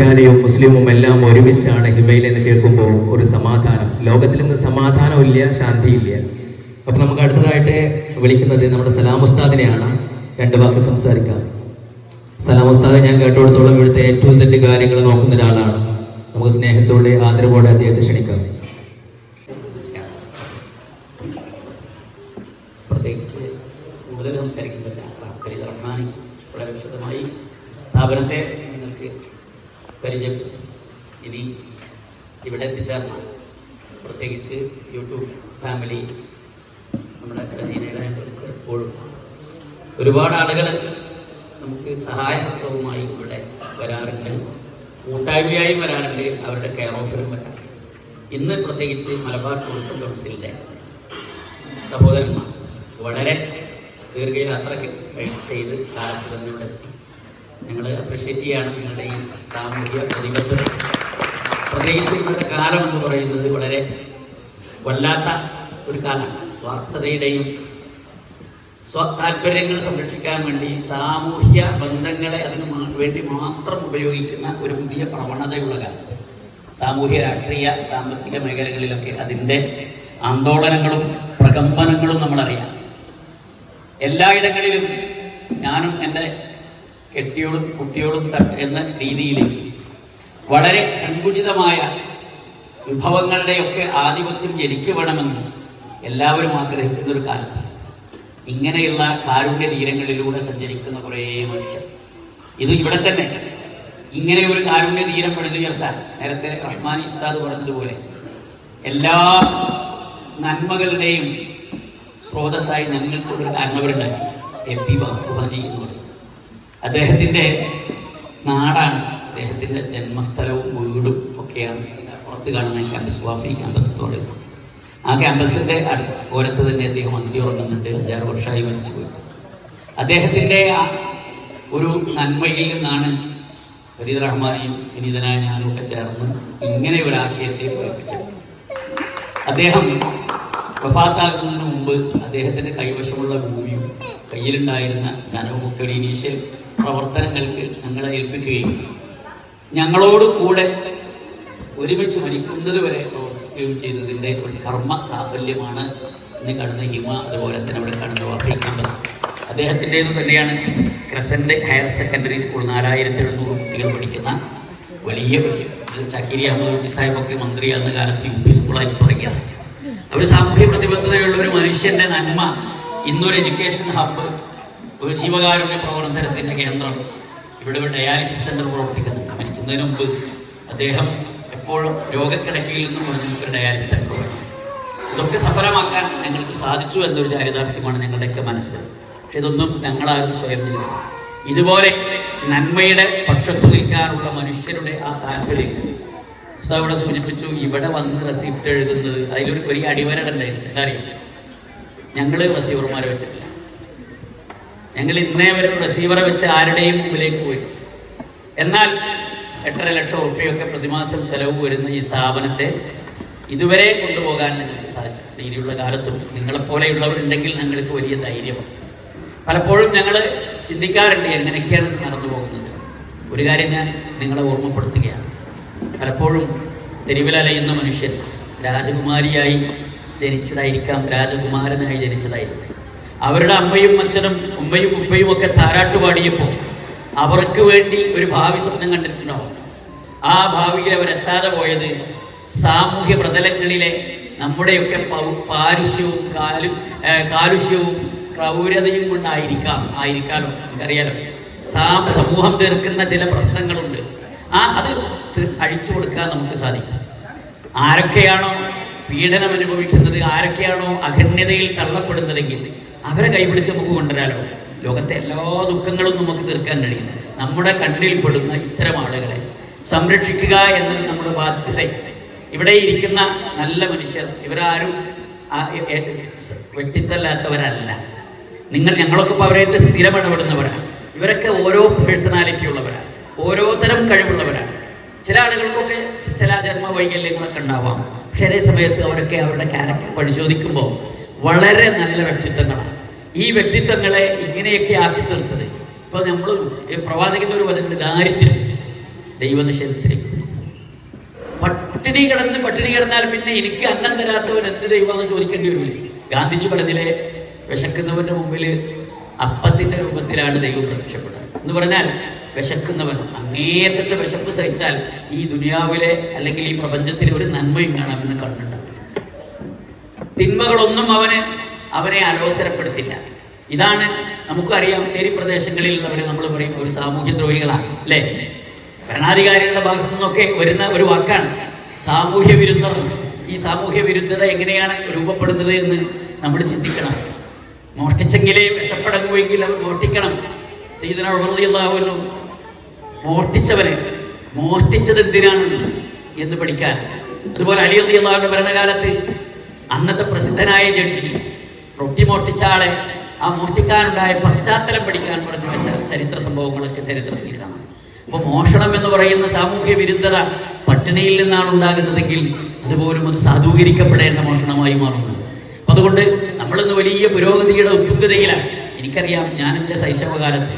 ക്രിസ്ത്യാനിയും മുസ്ലിമും എല്ലാം ഒരുമിച്ചാണ് ഹിമയിൽ എന്ന് കേൾക്കുമ്പോൾ ഒരു സമാധാനം. ലോകത്തിൽ നിന്ന് സമാധാനമില്ല ശാന്തിയില്ല. അപ്പൊ നമുക്ക് അടുത്തതായിട്ട് വിളിക്കുന്നത് നമ്മുടെ സലാം ഉസ്താദിനെയാണ്. രണ്ട് വാക്ക് സംസാരിക്കാം. സലാം ഉസ്താദ് ഞാൻ കേട്ടോടത്തോളം ഇവിടുത്തെ ഏറ്റവും സെറ്റ് കാര്യങ്ങൾ നോക്കുന്ന ഒരാളാണ്. നമുക്ക് സ്നേഹത്തോടെ ആദരവോടെ അദ്ദേഹത്തെ ക്ഷണിക്കാം. പ്രത്യേകിച്ച് കൂടുതൽ സംസാരിക്കുന്നില്ല വളരെ വിശദമായി സ്ഥാപനത്തെ നിങ്ങൾക്ക് പരിചയം. ഇനി ഇവിടെ എത്തിച്ചേർന്ന പ്രത്യേകിച്ച് യൂട്യൂബ് ഫാമിലി നമ്മുടെ റഹീനയുടെ നേതൃത്വത്തിൽ എപ്പോഴും ഒരുപാട് ആളുകൾ നമുക്ക് സഹായഹസ്തവുമായി ഇവിടെ വരാറുണ്ട്. കൂട്ടായ്മയായും വരാറുണ്ട്. അവരുടെ കെയർ ഓഫിലും വരാറുണ്ട്. ഇന്ന് പ്രത്യേകിച്ച് മലബാർ ടൂറിസം കൗൺസിലിന്റെ സഹോദരന്മാർ വളരെ ദീർഘയാത്രയ്ക്ക് ചെയ്ത് കാലത്ത് തന്നെ ഇവിടെ എത്തി. ഞങ്ങൾ അപ്രിഷ്യേറ്റ് ചെയ്യാണ് നിങ്ങളുടെ ഈ സാമൂഹ്യ പ്രതിബദ്ധത. പ്രത്യേകിച്ച് ഇന്നത്തെ കാലം എന്ന് പറയുന്നത് വളരെ വല്ലാത്ത ഒരു കാലമാണ്. സ്വാർത്ഥതയുടെയും സ്വ താല്പര്യങ്ങൾ സംരക്ഷിക്കാൻ വേണ്ടി സാമൂഹ്യ ബന്ധങ്ങളെ അതിന് വേണ്ടി മാത്രം ഉപയോഗിക്കുന്ന ഒരു പുതിയ പ്രവണതയുള്ള കാലം. സാമൂഹ്യ രാഷ്ട്രീയ സാമ്പത്തിക മേഖലകളിലൊക്കെ അതിന്റെ ആന്തോളനങ്ങളും പ്രകമ്പനങ്ങളും നമ്മളറിയാം. എല്ലായിടങ്ങളിലും ഞാനും എന്റെ കെട്ടിയോളും കുട്ടിയോളും എന്ന രീതിയിലേക്ക്. വളരെ സങ്കുചിതമായ വിഭവങ്ങളുടെയൊക്കെ ആധിപത്യം ജനിക്കപ്പെടണമെന്ന് എല്ലാവരും ആഗ്രഹിക്കുന്ന ഒരു കാലത്ത് ഇങ്ങനെയുള്ള കാരുണ്യ തീരങ്ങളിലൂടെ സഞ്ചരിക്കുന്ന കുറേ മനുഷ്യർ. ഇത് ഇവിടെ തന്നെ ഇങ്ങനെ ഒരു കാരുണ്യ തീരം പണിതുയർത്താൻ നേരത്തെ റഹ്മാൻ ഇസ്താദ് പറഞ്ഞതുപോലെ എല്ലാ നന്മകളുടെയും സ്രോതസ്സായി ഞങ്ങൾക്കൊരു കാരണവരുണ്ടായി എം പി ബാബുജി എന്ന് അദ്ദേഹത്തിന്റെ നാടാണ്. അദ്ദേഹത്തിന്റെ ജന്മസ്ഥലവും വീടും ഒക്കെയാണ് പുറത്ത് കാണുന്ന ക്യാമ്പസ് വാഫി ക്യാമ്പസ് ആ ക്യാമ്പസിന്റെ അടുത്ത് ഓരത്ത് തന്നെ അദ്ദേഹം അന്തി ഉറങ്ങുന്നുണ്ട് അഞ്ചാറ് വർഷമായി മരിച്ചു പോയി അദ്ദേഹത്തിന്റെ ഒരു നന്മയിൽ നിന്നാണ് ഫരീദ് റഹ്മാനെയും വിനീതനായ ഞാനും ഒക്കെ ചേർന്ന് ഇങ്ങനെ ഒരു ആശയത്തെ പ്രേരിപ്പിച്ചത് അദ്ദേഹം വഫാത്താകുന്നതിന് മുമ്പ് അദ്ദേഹത്തിന്റെ കൈവശമുള്ള ഭൂമിയും കയ്യിലുണ്ടായിരുന്ന ധനവും ഒക്കെ ഒരു ഇനീഷ്യൽ പ്രവർത്തനങ്ങൾക്ക് ഞങ്ങളെ ഏൽപ്പിക്കുകയും ഞങ്ങളോട് കൂടെ ഒരുമിച്ച് മരിക്കുന്നത് വരെ പ്രവർത്തിക്കുകയും ചെയ്തതിന്റെ ഒരു കർമ്മ സാഫല്യമാണ് ഇന്ന് കാണുന്ന ഹിമ അതുപോലെ തന്നെ അവിടെ കാണുന്ന വാഫി ക്യാമ്പസ്. അദ്ദേഹത്തിന്റേത് തന്നെയാണ് ക്രസന്റ് ഹയർ സെക്കൻഡറി സ്കൂൾ നാലായിരത്തി എഴുന്നൂറ് കുട്ടികൾ പഠിക്കുന്ന വലിയ ചക്കീരി അഹമ്മദ് കുട്ടി സാഹിബൊക്കെ മന്ത്രിയാകുന്ന കാലത്ത് യു പി സ്കൂളായി തുടങ്ങിയത് അവർ സാമൂഹ്യ പ്രതിബദ്ധതയുള്ള ഒരു മനുഷ്യന്റെ നന്മ ഇന്നൊരു എഡ്യൂക്കേഷൻ ഹബ്ബ് ഒരു ജീവകാരുണ്യ പ്രവർത്തനത്തിന്റെ കേന്ദ്രം ഇവിടെ ഒരു ഡയാലിസിസ് സെന്റർ പ്രവർത്തിക്കുന്നുണ്ട് മരിക്കുന്നതിന് മുമ്പ് അദ്ദേഹം എപ്പോഴും രോഗക്കിടക്കയിൽ നിന്നും പറഞ്ഞ് ഒരു ഡയാലിസിസ് സെന്റർ വേണം ഇതൊക്കെ സഫലമാക്കാൻ ഞങ്ങൾക്ക് സാധിച്ചു എന്നൊരു ചാരിതാർത്ഥ്യമാണ് ഞങ്ങളുടെയൊക്കെ മനസ്സ്. പക്ഷെ ഇതൊന്നും ഞങ്ങളാരും സ്വയം ഇതുപോലെ നന്മയുടെ പക്ഷത്തു നിൽക്കാനുള്ള മനുഷ്യരുടെ ആ താല്പര്യം ഇവിടെ സൂചിപ്പിച്ചു ഇവിടെ വന്ന് റെസിപ്റ്റ് എഴുതുന്നത് അതിലൊരു വലിയ അടിവരടുണ്ടായിരുന്നു എന്താ അറിയാം? ഞങ്ങൾ റെസീവർമാരെ വെച്ചിട്ടില്ല. ഞങ്ങൾ ഇന്നേ വരെ റിസീവറെ വെച്ച് ആരുടെയും മുമ്പിലേക്ക് പോയിട്ടില്ല. എന്നാൽ എട്ടര ലക്ഷം റുപ്യൊക്കെ പ്രതിമാസം ചെലവ് വരുന്ന ഈ സ്ഥാപനത്തെ ഇതുവരെ കൊണ്ടുപോകാൻ ഞങ്ങൾക്ക് സാധിച്ചു ഇനിയുള്ള കാലത്തും നിങ്ങളെപ്പോലെയുള്ളവരുണ്ടെങ്കിൽ ഞങ്ങൾക്ക് വലിയ ധൈര്യമാണ്. പലപ്പോഴും ഞങ്ങൾ ചിന്തിക്കാറുണ്ട് എങ്ങനെയൊക്കെയാണ് ഇത് നടന്നു പോകുന്നത്. ഒരു കാര്യം ഞാൻ നിങ്ങളെ ഓർമ്മപ്പെടുത്തുകയാണ്. പലപ്പോഴും തെരുവിലലയുന്ന മനുഷ്യൻ രാജകുമാരിയായി ജനിച്ചതായിരിക്കാം രാജകുമാരനായി ജനിച്ചതായിരിക്കാം. അവരുടെ അമ്മയും അച്ഛനും ഉമ്മയും ഉപ്പയും ഒക്കെ താരാട്ട് പാടിയപ്പോൾ അവർക്ക് വേണ്ടി ഒരു ഭാവി സ്വപ്നം കണ്ടിട്ടുണ്ടോ? ആ ഭാവിയിൽ അവരെത്താതെ പോയത് സാമൂഹ്യ പ്രതലങ്ങളിലെ നമ്മുടെയൊക്കെ പാരുഷ്യവും കാലു കാലുഷ്യവും ക്രൗരതയും കൊണ്ടായിരിക്കാം ആയിരിക്കാമല്ലോ നമുക്കറിയാലോ. സാം സമൂഹം തീർക്കുന്ന ചില പ്രശ്നങ്ങളുണ്ട്. ആ അത് അഴിച്ചു കൊടുക്കാൻ നമുക്ക് സാധിക്കും. ആരൊക്കെയാണോ പീഡനം അനുഭവിക്കുന്നത് ആരൊക്കെയാണോ അഖണ്ഡതയിൽ തള്ളപ്പെടുന്നതെങ്കിൽ അവരെ കൈപിടിച്ച് നമുക്ക് കൊണ്ടുവരാലോ? ലോകത്തെ എല്ലാ ദുഃഖങ്ങളും നമുക്ക് തീർക്കാൻ കഴിയില്ല. നമ്മുടെ കണ്ണിൽ പെടുന്ന ഇത്തരം ആളുകളെ സംരക്ഷിക്കുക എന്നത് നമ്മുടെ ബാധ്യതയാണ് ഇവിടെ ഇരിക്കുന്ന നല്ല മനുഷ്യർ ഇവരാരും വ്യക്തിത്വമില്ലാത്തവരല്ല. നിങ്ങൾ ഞങ്ങളൊക്കെ ഇപ്പോൾ അവരായിട്ട് സ്ഥിരം ഇടപെടുന്നവരാണ്. ഇവരൊക്കെ ഓരോ പേഴ്സണാലിറ്റി ഉള്ളവരാണ്. ഓരോ തരം കഴിവുള്ളവരാണ്. ചില ആളുകൾക്കൊക്കെ ചില ജന്മ വൈകല്യങ്ങളൊക്കെ ഉണ്ടാവാം. പക്ഷെ അതേ സമയത്ത് അവരൊക്കെ അവരുടെ ക്യാരക്ടർ പരിശോധിക്കുമ്പോൾ വളരെ നല്ല വ്യക്തിത്വങ്ങളാണ്. ഈ വ്യക്തിത്വങ്ങളെ ഇങ്ങനെയൊക്കെ ആക്കി തീർത്തത്. ഇപ്പോൾ നമ്മൾ പ്രവാചകന്റെ ഒരു വചനം ദാരിദ്ര്യം. ദൈവനിഷേധത്തിലേക്ക് പട്ടിണി കിടന്ന് പട്ടിണി കിടന്നാൽ പിന്നെ എനിക്ക് അന്നം തരാത്തവൻ എന്ത് ദൈവമാണെന്ന് ചോദിക്കേണ്ടി വരില്ലേ? ഗാന്ധിജി പറഞ്ഞില്ലേ വിശക്കുന്നവന്റെ മുമ്പിൽ അപ്പത്തിന്റെ രൂപത്തിലാണ് ദൈവം പ്രത്യക്ഷപ്പെടുന്നത് എന്ന് പറഞ്ഞാൽ വിശക്കുന്നവൻ അങ്ങേയറ്റത്തെ വിശപ്പ് സഹിച്ചാൽ ഈ ദുനിയാവിലെ അല്ലെങ്കിൽ ഈ പ്രപഞ്ചത്തിലെ ഒരു നന്മയും കാണാമെന്ന് കണ്ടുണ്ടാവില്ല തിന്മകളൊന്നും അവന് അവനെ അലോസരപ്പെടുത്തില്ല. ഇതാണ് നമുക്കറിയാം ചേരി പ്രദേശങ്ങളിൽ ഉള്ളവരെ നമ്മൾ പറയും ഒരു സാമൂഹ്യ ദ്രോഹികളാണ് അല്ലേ? ഭരണാധികാരികളുടെ ഭാഗത്തു നിന്നൊക്കെ വരുന്ന ഒരു വാക്കാണ്. സാമൂഹ്യ വിരുദ്ധർ. ഈ സാമൂഹ്യ വിരുദ്ധത എങ്ങനെയാണ് രൂപപ്പെടുന്നത് എന്ന് നമ്മൾ ചിന്തിക്കണം. മോഷ്ടിച്ചെങ്കിലേ വിഷപ്പടങ്ങുമെങ്കിൽ അവർ മോഷ്ടിക്കണം. സീതനാവുന്നു മോഷ്ടിച്ചവനെ. മോഷ്ടിച്ചത് എന്തിനാണ് എന്ന് പഠിക്കാൻ. അതുപോലെ അലി ഭരണകാലത്ത് അന്നത്തെ പ്രസിദ്ധനായ ജഡ്ജി റൊട്ടി മോഷ്ടിച്ച ആളെ ആ മോഷ്ടിക്കാനുണ്ടായ പശ്ചാത്തലം പഠിക്കാൻ പറഞ്ഞു വെച്ച ചരിത്ര സംഭവങ്ങളൊക്കെ ചരിത്രത്തിൽ കാണാം. അപ്പോൾ മോഷണം എന്ന് പറയുന്ന സാമൂഹ്യ വിരുദ്ധത പട്ടിണിയിൽ നിന്നാണ് ഉണ്ടാകുന്നതെങ്കിൽ അതുപോലും അത് സാധൂകരിക്കപ്പെടേണ്ട മോഷണമായി മാറുന്നു. അപ്പം അതുകൊണ്ട് നമ്മളിന്ന് വലിയ പുരോഗതിയുടെ ഉത്തുംഗതയിലാണ് എനിക്കറിയാം ഞാൻ എന്റെ ശൈശവകാലത്ത്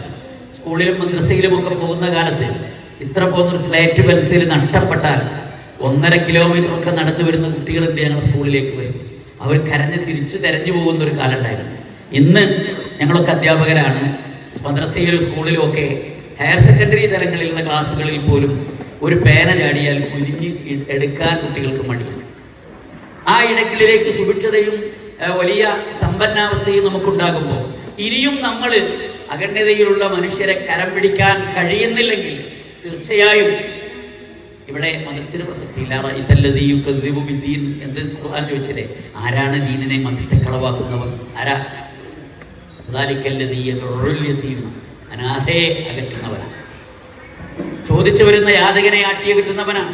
സ്കൂളിലും മദ്രസയിലും ഒക്കെ പോകുന്ന കാലത്ത് ഇത്ര പോകുന്നൊരു സ്ലേറ്റ് പെൻസിൽ നഷ്ടപ്പെട്ടാൽ ഒന്നര കിലോമീറ്റർ ഒക്കെ നടന്നു വരുന്ന കുട്ടികളുണ്ട് ഞങ്ങളുടെ സ്കൂളിലേക്ക് വരും അവർ കരഞ്ഞ് തിരിച്ചു തെരഞ്ഞു പോകുന്ന ഒരു കാലം ഉണ്ടായിരുന്നു ഇന്ന് ഞങ്ങളൊക്കെ അധ്യാപകരാണ്. മദ്രസയിലും സ്കൂളിലും ഒക്കെ ഹയർ സെക്കൻഡറി തലങ്ങളിലുള്ള ക്ലാസ്സുകളിൽ പോലും ഒരു പേന ചാടിയാൽ കുനിഞ്ഞ് എടുക്കാൻ കുട്ടികൾക്ക് മടിയാണ്. ആ ഇടങ്ങളിലേക്ക് സുഭിക്ഷതയും വലിയ സമ്പന്നാവസ്ഥയും നമുക്കുണ്ടാകുമ്പോൾ ഇനിയും നമ്മൾ അഗണ്യതയിലുള്ള മനുഷ്യരെ കരം പിടിക്കാൻ കഴിയുന്നില്ലെങ്കിൽ തീർച്ചയായും ഇവിടെ മതത്തിന് പ്രസക്തിയില്ല ബിദ്ദീൻ എന്ത് ഖുർആൻ ചോദിച്ചില്ലേ ആരാണ് ദീനിനെ മതത്തെ കളവാക്കുന്നവർ ആരാ? യതീം അനാഥയെ അകറ്റുന്നവനാണ് ചോദിച്ചു വരുന്ന യാചകനെ ആട്ടി അകറ്റുന്നവനാണ്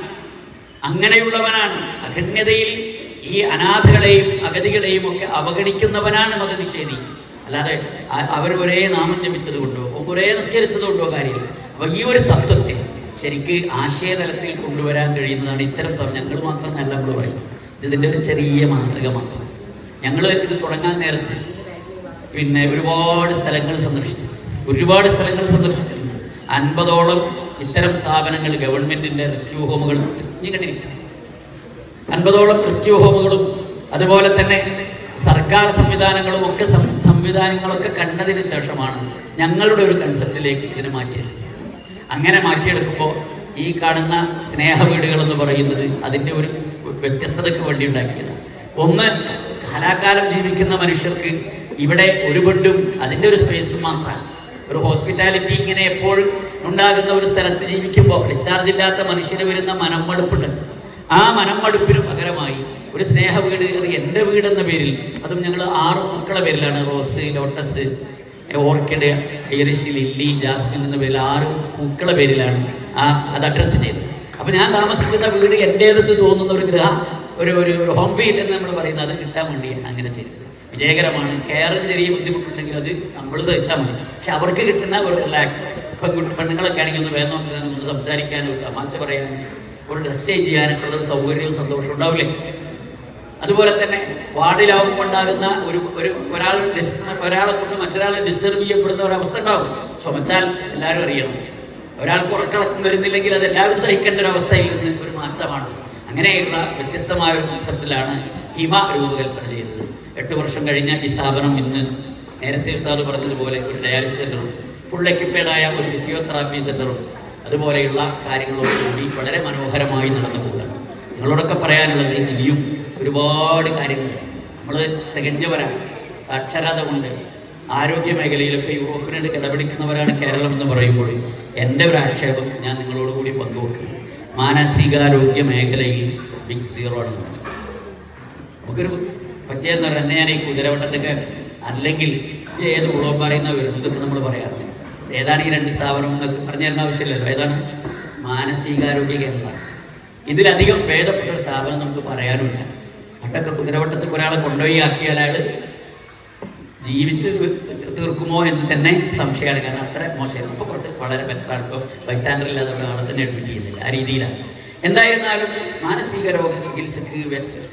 അങ്ങനെയുള്ളവനാണ്. അഗണ്യതയിൽ ഈ അനാഥകളെയും അഗതികളെയും ഒക്കെ അവഗണിക്കുന്നവനാണ് മതനിഷേധി. അല്ലാതെ അവർ ഒരേ നാമം ജപിച്ചത് കൊണ്ടോ ഒരേ നിസ്കരിച്ചത് കൊണ്ടോ കാര്യമില്ല. അപ്പൊ ഈ ഒരു തത്വത്തെ ശരിക്ക് ആശയതലത്തിൽ കൊണ്ടുവരാൻ കഴിയുന്നതാണ് ഇത്തരം സമയം. ഞങ്ങൾ മാത്രമല്ല നമ്മൾ പറയും ഇതിന്റെ ഒരു ചെറിയ മാതൃക മാത്രം. ഞങ്ങൾ ഇത് തുടങ്ങാൻ നേരത്തെ പിന്നെ ഒരുപാട് സ്ഥലങ്ങൾ സന്ദർശിച്ചു. ഒരുപാട് സ്ഥലങ്ങൾ സന്ദർശിച്ചിട്ടുണ്ട്. അൻപതോളം ഇത്തരം സ്ഥാപനങ്ങൾ ഗവൺമെന്റിന്റെ റെസ്ക്യൂ ഹോമുകൾ നീ കണ്ടിരിക്കുന്നു അൻപതോളം റെസ്ക്യൂ ഹോമുകളും അതുപോലെ തന്നെ സർക്കാർ സംവിധാനങ്ങളും ഒക്കെ സംവിധാനങ്ങളൊക്കെ കണ്ടതിന് ശേഷമാണ് ഞങ്ങളുടെ ഒരു കൺസെപ്റ്റിലേക്ക് ഇതിനെ മാറ്റിയത്. അങ്ങനെ മാറ്റിയെടുക്കുമ്പോൾ ഈ കാണുന്ന സ്നേഹ വീടുകൾ എന്ന് പറയുന്നത് അതിന്റെ ഒരു വ്യത്യസ്തതയ്ക്ക് വേണ്ടി ഉണ്ടാക്കിയതാണ് ഒന്ന് കാലാകാലം ജീവിക്കുന്ന മനുഷ്യർക്ക് ഇവിടെ ഒരു ബെഡും അതിന്റെ ഒരു സ്പേസും മാത്രമാണ്. ഒരു ഹോസ്പിറ്റാലിറ്റി ഇങ്ങനെ എപ്പോഴും ഉണ്ടാകുന്ന ഒരു സ്ഥലത്ത് ജീവിക്കുമ്പോൾ ഡിസ്ചാർജ് ഇല്ലാത്ത മനുഷ്യന് വരുന്ന മനമടുപ്പുണ്ട്. ആ മനമടുപ്പിന് പകരമായി ഒരു സ്നേഹ വീട് അത് എന്റെ വീടെന്ന പേരിൽ അതും ഞങ്ങൾ ആറ് മക്കളെ പേരിലാണ് rose lotus orchid iris lily jasmine എന്ന പേരിൽ ആറ് പൂക്കളെ പേരിലാണ് ആ അത് അഡ്രസ്സ് ചെയ്തത്. അപ്പോൾ ഞാൻ താമസിക്കുന്ന വീട് എന്റേതെന്ന് തോന്നുന്ന ഒരു ഗ്രഹ ഒരു ഒരു ഹോം ഫീൽ എന്ന് നമ്മൾ പറയുന്നത് അത് കിട്ടാൻ വേണ്ടി അങ്ങനെ ചെയ്തത് വിജയകരമാണ്. കെയറിന് ചെറിയ ബുദ്ധിമുട്ടുണ്ടെങ്കിൽ അത് നമ്മൾ സഹിച്ചാൽ മതി. പക്ഷെ അവർക്ക് കിട്ടുന്ന ഒരു റിലാക്സ് ഇപ്പം പെണ്ണുങ്ങളൊക്കെ ആണെങ്കിൽ ഒന്ന് വേദന നോക്കാനും ഒന്ന് സംസാരിക്കാനും തമാശ പറയാനും ഒരു ഡ്രസ്സ് ചെയ്യാനൊക്കെ ഉള്ള ഒരു സൗകര്യവും സന്തോഷവും ഉണ്ടാവില്ലേ? അതുപോലെ തന്നെ വാർഡിലാവുമ്പോൾ ഉണ്ടാകുന്ന ഒരു ഒരു ഒരാൾ ഒരാളെ കൊണ്ട് മറ്റൊരാളെ ഡിസ്റ്റർബ് ചെയ്യപ്പെടുന്ന ഒരവസ്ഥ ഉണ്ടാവും. ചുമച്ചാൽ എല്ലാവരും അറിയണം. ഒരാൾക്ക് ഉറക്കളക്കം വരുന്നില്ലെങ്കിൽ അത് എല്ലാവരും സഹിക്കേണ്ട ഒരു അവസ്ഥയിൽ നിന്ന് ഒരു മാറ്റമാണ്. അങ്ങനെയുള്ള വ്യത്യസ്തമായ ഒരു കൺസെപ്റ്റിലാണ് ഹിമ രൂപകൽപ്പന ചെയ്തത്. എട്ട് വർഷം കഴിഞ്ഞ ഈ സ്ഥാപനം ഇന്ന് നേരത്തെ ഉസ്താദ് പറഞ്ഞതുപോലെ ഒരു ഡയാലിസിസ് സെന്ററും ഫുൾ എക്യുപ്പേഡായ ഒരു ഫിസിയോതെറാപ്പി സെന്ററും അതുപോലെയുള്ള കാര്യങ്ങളോട് കൂടി വളരെ മനോഹരമായി നടന്നു പോകുകയാണ് നിങ്ങളോടൊക്കെ പറയാനുള്ളത് ഇനിയും ഒരുപാട് കാര്യങ്ങൾ. നമ്മൾ തികഞ്ഞവരാണ്. സാക്ഷരത കൊണ്ട് ആരോഗ്യ മേഖലയിലൊക്കെ യൂറോപ്പിനോട് കിടപിടിക്കുന്നവരാണ് കേരളം എന്ന് പറയുമ്പോൾ എന്റെ ഒരു ആക്ഷേപം ഞാൻ നിങ്ങളോട് കൂടി പങ്കുവെക്കുന്നു. മാനസികാരോഗ്യ മേഖലയിൽ ബിഗ് സീറോ ആണ് നമുക്കൊരു പറ്റിയെന്ന് പറഞ്ഞാൽ എന്നെ ഞാൻ ഈ കുതിരവട്ടത്തൊക്കെ അല്ലെങ്കിൽ ഏത് ഉളവ് പറയുന്ന വരുന്നു ഇതൊക്കെ നമ്മൾ പറയാറുണ്ട്. ഏതാണ് ഈ രണ്ട് സ്ഥാപനം എന്നൊക്കെ പറഞ്ഞു തരുന്ന ആവശ്യമില്ലല്ലോ. ഏതാണ്? മാനസികാരോഗ്യ കേന്ദ്രമാണ് ഇതിലധികം ഭേദപ്പെട്ട ഒരു സ്ഥാപനം നമുക്ക് പറയാനുമില്ല പണ്ടൊക്കെ കുതിരവട്ടത്തിൽ ഒരാളെ കൊണ്ടുപോയി ആക്കിയാൽ അയാൾ ജീവിച്ച് തീർക്കുമോ എന്ന് തന്നെ സംശയമാണ്. കാരണം അത്ര മോശമാണ് അപ്പോൾ കുറച്ച് വളരെ ബെറ്ററാണ് ഇപ്പോൾ ബൈസ്റ്റാൻഡർ ഇല്ലാതെ ആളെ തന്നെ അഡ്മിറ്റ് ചെയ്യുന്നില്ല. ആ രീതിയിലാണ്. എന്തായിരുന്നാലും മാനസിക രോഗ ചികിത്സക്ക്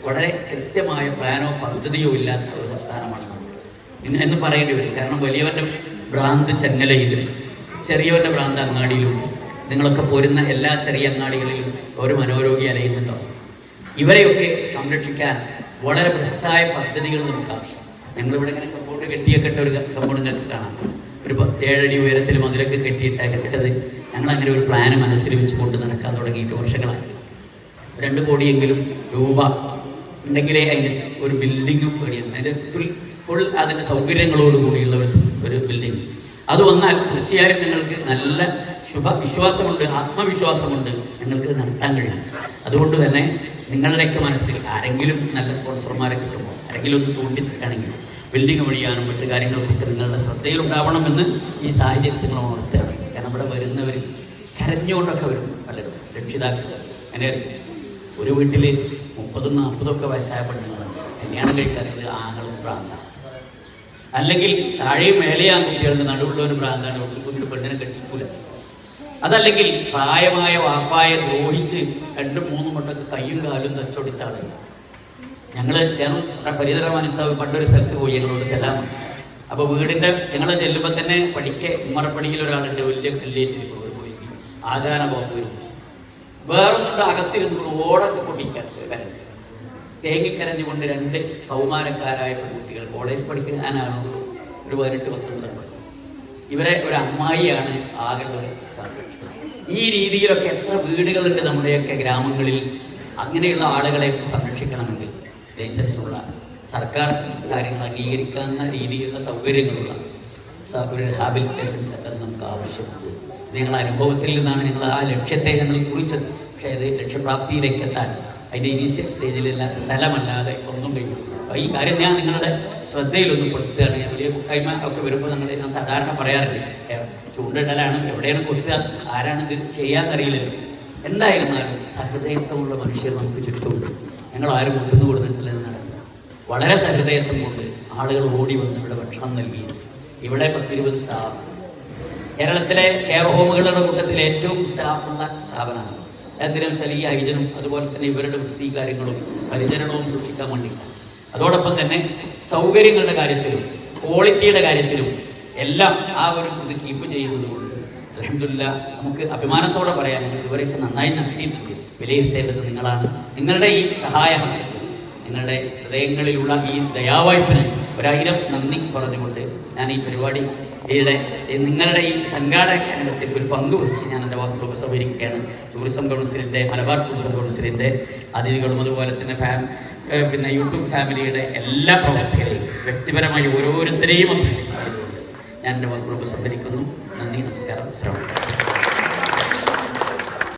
വളരെ കൃത്യമായ പ്ലാനോ പദ്ധതിയോ ഇല്ലാത്ത ഒരു സംസ്ഥാനമാണ് എന്ന് പറയേണ്ടി വരും. കാരണം വലിയവന്റെ ഭ്രാന്ത് ചെന്നലയിലും ചെറിയവന്റെ ഭ്രാന്ത് അങ്ങാടിയിലും നിങ്ങളൊക്കെ പോരുന്ന എല്ലാ ചെറിയ അങ്ങാടികളിലും ഒരു മനോരോഗി അലയുന്നുണ്ടോ? ഇവരെയൊക്കെ സംരക്ഷിക്കാൻ വളരെ ബൃഹത്തായ പദ്ധതികൾ നമുക്ക് ആവശ്യം. ഞങ്ങളിവിടെ ഇങ്ങനെ കമ്പോണ്ട് കെട്ടിയൊക്കെ ഒരു കമ്പോണ്ട് നിങ്ങൾക്ക് കാണാം. ഒരു ഏഴടി ഉയരത്തിൽ മതിലൊക്കെ കെട്ടിയിട്ടൊക്കെ കിട്ടത് ഞങ്ങൾ അങ്ങനെ ഒരു പ്ലാന് മനസ്സിൽ വെച്ചുകൊണ്ട് നടക്കാൻ തുടങ്ങിയിട്ട് വർഷങ്ങളായി. രണ്ട് കോടിയെങ്കിലും രൂപ ഉണ്ടെങ്കിലേ അതിന്റെ ഒരു ബിൽഡിങ്ങും പേടിയാണ് അതിന്റെ ഫുൾ ഫുൾ അതിന്റെ സൗകര്യങ്ങളോട് കൂടിയുള്ള ഒരു ഒരു ബിൽഡിംഗ് അത് വന്നാൽ തീർച്ചയായും ഞങ്ങൾക്ക് നല്ല ശുഭ വിശ്വാസമുണ്ട് ആത്മവിശ്വാസമുണ്ട് ഞങ്ങൾക്ക് നടത്താൻ കഴിയും. അതുകൊണ്ട് തന്നെ നിങ്ങളുടെയൊക്കെ മനസ്സിൽ ആരെങ്കിലും നല്ല സ്പോൺസർമാരെ കിട്ടുമോ? ആരെങ്കിലും ഒന്ന് തോണ്ടിത്തരാണെങ്കിൽ ബിൽഡിംഗ് പണിയാനും മറ്റു കാര്യങ്ങൾക്കൊക്കെ നിങ്ങളുടെ ശ്രദ്ധയിലുണ്ടാവണമെന്ന് ഈ സാഹചര്യത്തിൽ നിങ്ങൾ ഉണർത്തുകയാണ്. കാരണം ഇവിടെ വരുന്നവർ കരഞ്ഞുകൊണ്ടൊക്കെ വരും പലരും. രക്ഷിതാക്കൾ അങ്ങനെ ഒരു വീട്ടിൽ മുപ്പതും നാൽപ്പതൊക്കെ വയസ്സായ പെണ്ണുങ്ങളുണ്ട് കല്യാണം കഴിക്കാറില്ല ആങ്ങളും പ്രാന്ത അല്ലെങ്കിൽ താഴെയും മേലെയാ കുട്ടികളുടെ നടുവുള്ളവരും പ്രാന്താണ് വീട്ടിൽ പെണ്ണിനെ കെട്ടിക്കൂല. അതല്ലെങ്കിൽ പ്രായമായ വാപ്പായെ ദ്രോഹിച്ച് രണ്ടും മൂന്നും മുട്ടൊക്കെ കയ്യും കാലും തച്ചൊടിച്ച ഞങ്ങൾ ഞാൻ പരിതര മനസ്സിലാവ് പണ്ടൊരു സ്ഥലത്ത് പോയി ഞങ്ങളോട് ചെല്ലാൻ അപ്പോൾ വീടിന്റെ ഞങ്ങൾ ചെല്ലുമ്പോൾ തന്നെ പഠിക്കെ ഉമ്മറപ്പടിയിൽ ഒരാളുണ്ട് വലിയ കല്ലേറ്റിൽ പോയി ആചാര ബോംബ് വിളിച്ചു. വേറൊന്നുണ്ട് അകത്തിരുന്ന് ഓടൊക്കെ പൊട്ടിക്കാൻ തേങ്ങിക്കരഞ്ഞുകൊണ്ട് രണ്ട് കൗമാരക്കാരായ പെൺകുട്ടികൾ കോളേജ് പഠിക്കാനാണോ ഒരു പതിനെട്ട് പത്തൊമ്പത് വയസ്സ് ഇവരെ ഒരു അമ്മായിയാണ് ആകെ ഒരു ഈ രീതിയിലൊക്കെ എത്ര വീടുകളുണ്ട് നമ്മുടെയൊക്കെ ഗ്രാമങ്ങളിൽ? അങ്ങനെയുള്ള ആളുകളെയൊക്കെ സംരക്ഷിക്കണമെങ്കിൽ ലൈസൻസ് ഉള്ള സർക്കാർ കാര്യങ്ങൾ അംഗീകരിക്കാവുന്ന രീതിയിലുള്ള സൗകര്യങ്ങളുള്ള റിഹാബിലിറ്റേഷൻ സെന്റർ നമുക്ക് ആവശ്യമുണ്ട്. നിങ്ങളുടെ അനുഭവത്തിൽ നിന്നാണ് നിങ്ങൾ ആ ലക്ഷ്യത്തെ ഞങ്ങൾ കുറിച്ചത്. പക്ഷേ അത് ലക്ഷ്യപ്രാപ്തിയിലേക്ക് എത്താൻ അതിന്റെ ഇനീഷ്യൽ സ്റ്റേജിലുള്ള സ്ഥലമല്ലാതെ ഒന്നും അപ്പോൾ ഈ കാര്യം ഞാൻ നിങ്ങളുടെ ശ്രദ്ധയിലൊന്ന് പെടുത്തുകയാണ് ഞാൻ വലിയ കൂട്ടായ്മ ഒക്കെ വരുമ്പോൾ നമ്മൾ ഞാൻ സാധാരണ പറയാറില്ല "ഏ, ചൂണ്ടിടലാണ് എവിടെയാണ് കൊത്തുക? ആരാണ് ഇത് ചെയ്യാത്തറിയില്ലല്ലോ എന്തായിരുന്നാലും സഹൃദയത്വമുള്ള മനുഷ്യർ നമുക്ക് ചുറ്റുമുണ്ട്. ഞങ്ങൾ ആരും കൊണ്ടുവന്നു കൊടുത്തിട്ടില്ല എന്ന് നടത്തുക വളരെ സഹൃദയത്വം കൊണ്ട് ആളുകൾ ഓടി വന്ന് ഇവിടെ ഭക്ഷണം നൽകി ഇവിടെ പത്തിരുപത് സ്റ്റാഫ് കേരളത്തിലെ കെയർ ഹോമുകളുടെ കൂട്ടത്തിൽ ഏറ്റവും സ്റ്റാഫുള്ള സ്ഥാപനമാണ് എന്തിനും ഈ ഹൈജനും അതുപോലെ തന്നെ ഇവരുടെ വൃത്തി കാര്യങ്ങളും പരിചരണവും സൂക്ഷിക്കാൻ വേണ്ടിയില്ല അതോടൊപ്പം തന്നെ സൗകര്യങ്ങളുടെ കാര്യത്തിലും ക്വാളിറ്റിയുടെ കാര്യത്തിലും എല്ലാം ആ ഒരു ഇത് കീപ്പ് ചെയ്യുന്നത് കൊണ്ട് അലഹമില്ല നമുക്ക് അഭിമാനത്തോടെ പറയാൻ ഇതുവരെയൊക്കെ നന്നായി നടത്തിയിട്ടുണ്ട്. വിലയിരുത്തേണ്ടത് നിങ്ങളാണ്. നിങ്ങളുടെ ഈ സഹായഹസ്തത്തിൽ നിങ്ങളുടെ ഹൃദയങ്ങളിലുള്ള ഈ ദയാവായ്പിന് ഒരായിരം നന്ദി പറഞ്ഞുകൊണ്ട് ഞാൻ ഈ പരിപാടി ഇവിടെ നിങ്ങളുടെ ഈ സംഘാടകത്തിൽ ഒരു പങ്ക് വഹിച്ച് ഞാൻ എന്റെ വാക്കുകൾ ഉപസംഹരിക്കുകയാണ്. ടൂറിസം കൗൺസിലിന്റെ മലബാർ ടൂറിസം കൗൺസിലിന്റെ അതിഥികളും അതുപോലെ തന്നെ ഫാം പിന്നെ യൂട്യൂബ് ഫാമിലിയുടെ എല്ലാ പ്രവർത്തകരെയും വ്യക്തിപരമായി ഓരോരുത്തരെയും ചെയ്തുകൊണ്ട് ഞാൻ എന്റെ വാക്കുകൾ ഉപസംഹരിക്കുന്നു. നന്ദി നമസ്കാരം. ശ്രമം